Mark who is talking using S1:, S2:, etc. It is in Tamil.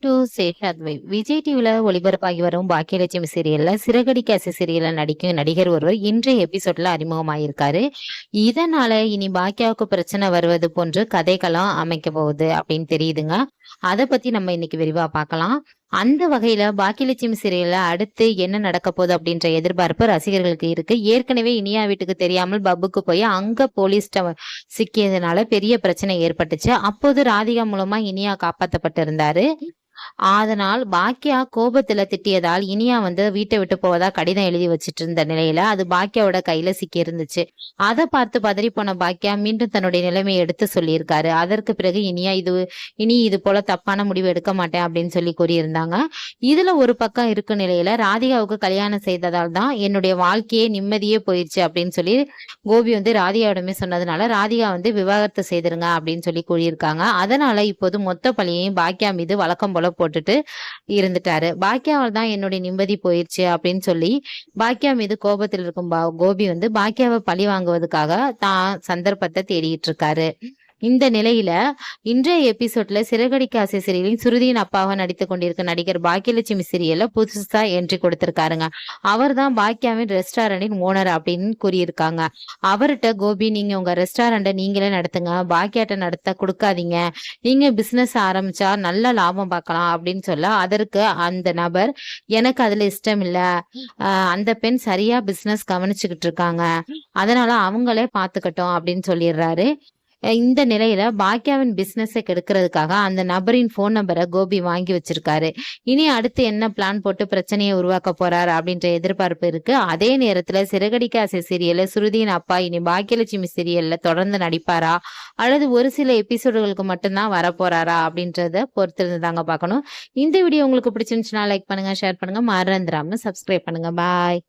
S1: 2 சேஷாத்வை விஜய் டிவில ஒளிபரப்பாகி வரும் பாக்கியலட்சுமி சீரியல்ல சிறகடி கேச சீரியல்ல நடிக்கும் நடிகர் ஒருவர் இன்றைய எபிசோட்ல அறிமுகமாயிருக்காரு. இதனால இனி பாக்கியாவுக்கு பிரச்சனை வருவது போன்று கதைகளும் அமைக்க போகுது அப்படின்னு தெரியுதுங்க. அதை பத்தி நம்ம இன்னைக்கு விரிவா பார்க்கலாம். அந்த வகையில பாக்கியலட்சுமி சீரியல்ல அடுத்து என்ன நடக்க போகுது அப்படின்ற எதிர்பார்ப்பு ரசிகர்களுக்கு இருக்கு. ஏற்கனவே இனியா வீட்டுக்கு தெரியாமல் பப்புக்கு போய் அங்க போலீஸ் சிக்கியதுனால பெரிய பிரச்சனை ஏற்பட்டுச்சு. அப்போது ராதிகா மூலமா இனியா காப்பாற்றப்பட்டிருந்தாரு அதனால் பாக்கியா கோபத்துல திட்டியதால் இனியா வந்து வீட்டை விட்டு போவதா கடிதம் எழுதி வச்சிட்டு இருந்த நிலையில அது பாக்கியாவோட கையில சிக்கி இருந்துச்சு அதை பார்த்து பதறி போன பாக்கியா மீண்டும் தன்னுடைய நிலைமையை எடுத்து சொல்லியிருக்காரு. அதற்கு பிறகு இனியா இது இனி இது போல தப்பான முடிவு எடுக்க மாட்டேன் அப்படின்னு சொல்லி கூறியிருந்தாங்க. இதுல ஒரு பக்கம் இருக்கும் நிலையில ராதிகாவுக்கு கல்யாணம் செய்ததால் தான் என்னுடைய வாழ்க்கையே நிம்மதியே போயிடுச்சு அப்படின்னு சொல்லி கோபி வந்து ராதிகாவிடமே சொன்னதுனால ராதிகா வந்து விவாகரத்து செய்திருங்க அப்படின்னு சொல்லி கூறியிருக்காங்க. அதனால இப்போது மொத்த பழியையும் பாக்கியா மீது வழக்கம் போல போட்டுட்டு இருந்துட்டாரு. பாக்கியாவால் தான் என்னுடைய நிம்மதி போயிடுச்சு அப்படின்னு சொல்லி பாக்கியா மீது கோபத்தில் இருக்கும் பா- கோபி வந்து பாக்கியாவை பழி வாங்குவதற்காக தான் சந்தர்ப்பத்தை தேடிட்டு இருக்காரு. இந்த நிலையில இன்றைய எபிசோட்ல சிறகடிக்க ஆசை சுருதியின் அப்பாவாக நடித்து கொண்டிருக்க நடிகர் பாக்கியலட்சுமி சீரியல்ல புதுசா என்ட்ரி கொடுத்திருக்காருங்க. அவர் தான் பாக்கியாவின் ரெஸ்டாரண்டின் ஓனர் அப்படின்னு கூறியிருக்காங்க. அவர்கிட்ட கோபி நீங்க உங்க ரெஸ்டாரண்ட நீங்களே நடத்துங்க. பாக்கியாட்ட நடத்த கொடுக்காதீங்க. நீங்க பிசினஸ் ஆரம்பிச்சா நல்ல லாபம் பார்க்கலாம் அப்படின்னு சொல்ல அதற்கு அந்த நபர் எனக்கு அதுல இஷ்டம் இல்ல. ஆஹ் அந்த பெண் சரியா பிசினஸ் கவனிச்சுக்கிட்டு இருக்காங்க. அதனால அவங்களே பாத்துக்கட்டும் அப்படின்னு சொல்லிடுறாரு. இந்த நிலையில பாக்கியாவின் பிசினஸை கெடுக்கிறதுக்காக அந்த நபரின் ஃபோன் நம்பரை கோபி வாங்கி வச்சிருக்காரு. இனி அடுத்து என்ன பிளான் போட்டு பிரச்சனையை உருவாக்க போறாரு அப்படின்ற எதிர்பார்ப்பு இருக்கு. அதே நேரத்துல சிறகடிக்க ஆசை சீரியல்ல சுருதியின் அப்பா இனி பாக்கியலட்சுமி சீரியல்ல தொடர்ந்து நடிப்பாரா? அல்லது ஒரு சில எபிசோடுகளுக்கு மட்டும்தான் வரப்போறாரா அப்படின்றத பொறுத்திருந்து தாங்க பார்க்கணும். இந்த வீடியோ உங்களுக்கு பிடிச்சிருந்துச்சுன்னா லைக் பண்ணுங்க ஷேர் பண்ணுங்க. மறந்துடாம சப்ஸ்கிரைப் பண்ணுங்க. பாய்